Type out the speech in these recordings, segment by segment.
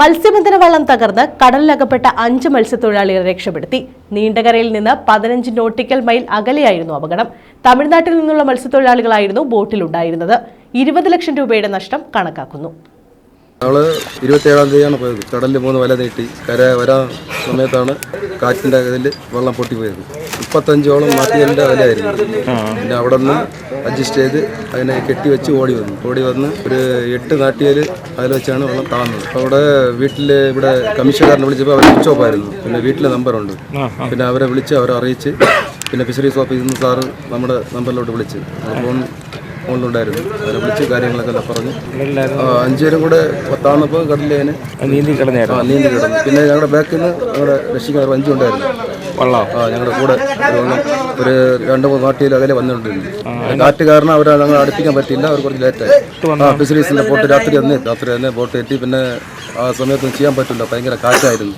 മത്സ്യബന്ധന വള്ളം തകർന്ന് കടലിലകപ്പെട്ട അഞ്ച് മത്സ്യത്തൊഴിലാളികളെ രക്ഷപ്പെടുത്തി. നീണ്ടകരയിൽ നിന്ന് പതിനഞ്ച് നോട്ടിക്കൽ മൈൽ അകലെയായിരുന്നു അപകടം. തമിഴ്നാട്ടിൽ നിന്നുള്ള മത്സ്യത്തൊഴിലാളികളായിരുന്നു ബോട്ടിലുണ്ടായിരുന്നത്. ഇരുപത് ലക്ഷം രൂപയുടെ നഷ്ടം കണക്കാക്കുന്നു. ഞങ്ങൾ ഇരുപത്തേഴാം തീയതിയാണ് പോയത്. കടലിൽ പോകുന്ന വല നീട്ടി കര വരാ സമയത്താണ് കാറ്റിന്റെ ഇതിൽ വെള്ളം പൊട്ടിപ്പോയത്. മുപ്പത്തഞ്ചോളം നാട്ടിയലിന്റെ വിലയായിരുന്നു പിന്നെ അവിടെ നിന്ന് അഡ്ജസ്റ്റ് ചെയ്ത് അതിനെ കെട്ടിവെച്ച് ഓടി വന്നു. ഓടി വന്ന് ഒരു എട്ട് നാട്ടിയൽ അതിൽ വെച്ചാണ് വെള്ളം താഴ്ന്നത്. അപ്പോൾ അവിടെ വീട്ടിൽ ഇവിടെ കമ്മീഷൻകാരനെ വിളിച്ചപ്പോൾ അവർ സ്വിച്ച് ഓഫ് ആയിരുന്നു. പിന്നെ വീട്ടിലെ നമ്പറുണ്ട് പിന്നെ അവരെ വിളിച്ച് അവരെ അറിയിച്ച് പിന്നെ ഫിഷറീസ് ഓഫീസിൽ നിന്ന് സാറ് നമ്മുടെ നമ്പറിലോട്ട് വിളിച്ച്. ഫോൺ ഫോണിലുണ്ടായിരുന്നു അവരെ വിളിച്ച് കാര്യങ്ങളൊക്കെ പറഞ്ഞു. അഞ്ചുപേരും കൂടെ പത്താണപ്പോൾ കടലിലേന് നീന്തി കിടന്നു ആ നീന്തി കിടന്നു. പിന്നെ ഞങ്ങളുടെ ബാക്കിൽ നിന്ന് ഞങ്ങളുടെ രക്ഷിക്കാൻ ഒരു അഞ്ചുണ്ടായിരുന്നു വള്ളോ? ആ ഞങ്ങളുടെ കൂടെ ഒരു രണ്ട് മൂന്ന് നാട്ടിൽ അകലെ വന്നിട്ടുണ്ടായിരുന്നു കാറ്റ് കാരണം അവരെ ഞങ്ങൾ അടുപ്പിക്കാൻ പറ്റിയില്ല. അവർ കുറച്ച് ലേറ്റായി ആ ഫിഷറീസിന്റെ ബോട്ട് രാത്രി തന്നെ രാത്രി തന്നെ ബോട്ട് എത്തി പിന്നെ ആ സമയത്തൊന്നും ചെയ്യാൻ പറ്റില്ല. ഭയങ്കര കാറ്റായിരുന്നു.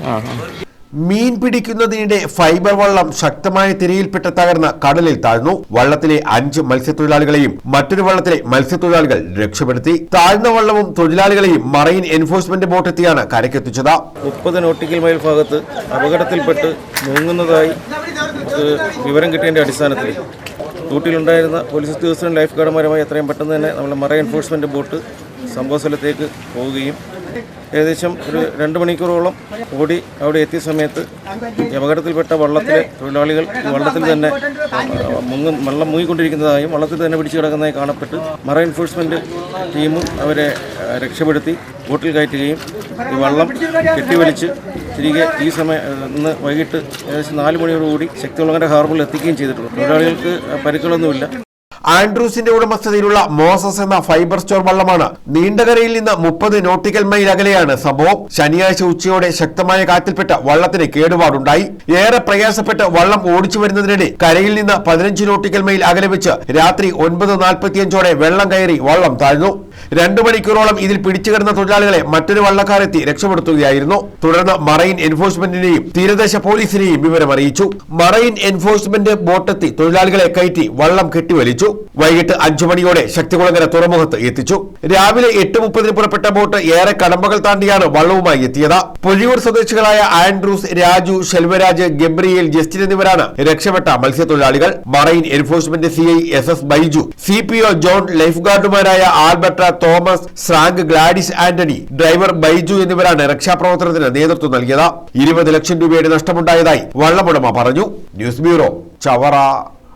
മീൻ പിടിക്കുന്നതിനിടെ ഫൈബർ വള്ളം ശക്തമായ തിരയിൽപ്പെട്ട് തകർന്ന് കടലിൽ താഴ്ന്നു. വള്ളത്തിലെ അഞ്ച് മത്സ്യത്തൊഴിലാളികളെയും മറ്റൊരു വള്ളത്തിലെ മത്സ്യത്തൊഴിലാളികൾ രക്ഷപ്പെടുത്തി. താഴ്ന്ന വള്ളവും തൊഴിലാളികളെയും മറൈൻ എൻഫോഴ്സ്മെന്റ് ബോട്ടെത്തിയാണ് കരക്കെത്തിച്ചത് മുപ്പത് നോട്ടിക്കൽ മൈൽ ഭാഗത്ത് അപകടത്തിൽപ്പെട്ട് മുങ്ങുന്നതായി വിവരം കിട്ടിയതിന്റെ അടിസ്ഥാനത്തിൽ. ഡ്യൂട്ടിയിലുണ്ടായിരുന്ന പോലീസ് ഉദ്യോഗസ്ഥരും ലൈഫ് ഗാർഡുമാരുമായി എത്രയും പെട്ടെന്ന് തന്നെ നമ്മുടെ മറൈൻ എൻഫോഴ്സ്മെന്റ് ബോട്ട് സംഭവ സ്ഥലത്തേക്ക് പോവുകയും ഏകദേശം ഒരു രണ്ട് മണിക്കൂറോളം ഓടി അവിടെ എത്തിയ സമയത്ത് അപകടത്തിൽപ്പെട്ട വള്ളത്തിലെ തൊഴിലാളികൾ വള്ളത്തിൽ തന്നെ മുങ്ങ വെള്ളം മുങ്ങിക്കൊണ്ടിരിക്കുന്നതായും വള്ളത്തിൽ തന്നെ പിടിച്ചു കിടക്കുന്നതായി കാണപ്പെട്ട് മറൈൻ എൻഫോഴ്സ്മെന്റ് ടീമും അവരെ രക്ഷപ്പെടുത്തി ബോട്ടിൽ കയറ്റുകയും ഈ വള്ളം കെട്ടിവലിച്ച് തിരികെ ഈ സമയം ഇന്ന് വൈകിട്ട് ഏകദേശം നാല് മണിയോടുകൂടി ശക്തികുളങ്ങര ഹാർബറിൽ എത്തിക്കുകയും ചെയ്തിട്ടുണ്ട്. തൊഴിലാളികൾക്ക് പരിക്കുകളൊന്നുമില്ല. ആൻഡ്രൂസിന്റെ ഉടമസ്ഥതയിലുള്ള മോസസ് എന്ന ഫൈബർ സ്റ്റോർ വള്ളമാണ്. നീണ്ടകരയിൽ നിന്ന് മുപ്പത് നോട്ടിക്കൽ മൈൽ അകലെയാണ് സംഭവം. ശനിയാഴ്ച ഉച്ചയോടെ ശക്തമായ കാറ്റിൽപ്പെട്ട വള്ളത്തിന് കേടുപാടുണ്ടായി. ഏറെ പ്രയാസപ്പെട്ട് വള്ളം ഓടിച്ചു വരുന്നതിനിടെ കരയിൽ നിന്ന് പതിനഞ്ച് നോട്ടിക്കൽ മൈൽ അകലെ വെച്ച് രാത്രി ഒൻപത് നാൽപ്പത്തിയഞ്ചോടെ വെള്ളം കയറി വള്ളം താഴ്ന്നു. രണ്ടു മണിക്കൂറോളം ഇതിൽ പിടിച്ചു കിടന്ന തൊഴിലാളികളെ മറ്റൊരു വള്ളക്കാരെത്തി രക്ഷപ്പെടുത്തുകയായിരുന്നു. തുടർന്ന് മറൈൻ എൻഫോഴ്സ്മെന്റിനെയും തീരദേശ പോലീസിനെയും വിവരം അറിയിച്ചു. മറൈൻ എൻഫോഴ്സ്മെന്റ് ബോട്ടെത്തി തൊഴിലാളികളെ കയറ്റി വള്ളം കെട്ടിവലിച്ചു. വൈകിട്ട് അഞ്ചു മണിയോടെ ശക്തികുളങ്ങര തുറമുഖത്ത് എത്തിച്ചു. രാവിലെ എട്ട് മുപ്പതിന് പുറപ്പെട്ട ബോട്ട് ഏറെ കടമ്പകൾ താണ്ടിയാണ് വള്ളവുമായി എത്തിയത്. പൊഴിയൂർ സ്വദേശികളായ Andrews Raju Selvaraj Gabriel Justin എന്നിവരാണ് രക്ഷപ്പെട്ട മത്സ്യത്തൊഴിലാളികൾ. Marine enforcement C I S S Baiju C P O John life ഗാർഡുമാരായ Albert Thomas സ്രാങ്ക് ഗ്ലാഡിസ് ആന്റണി ഡ്രൈവർ ബൈജു എന്നിവരാണ് രക്ഷാപ്രവർത്തനത്തിന് നേതൃത്വം നൽകിയത്. ഇരുപത് ലക്ഷം രൂപയുടെ നഷ്ടമുണ്ടായതായി വള്ളമുടമ പറഞ്ഞു. News bureau Chavara.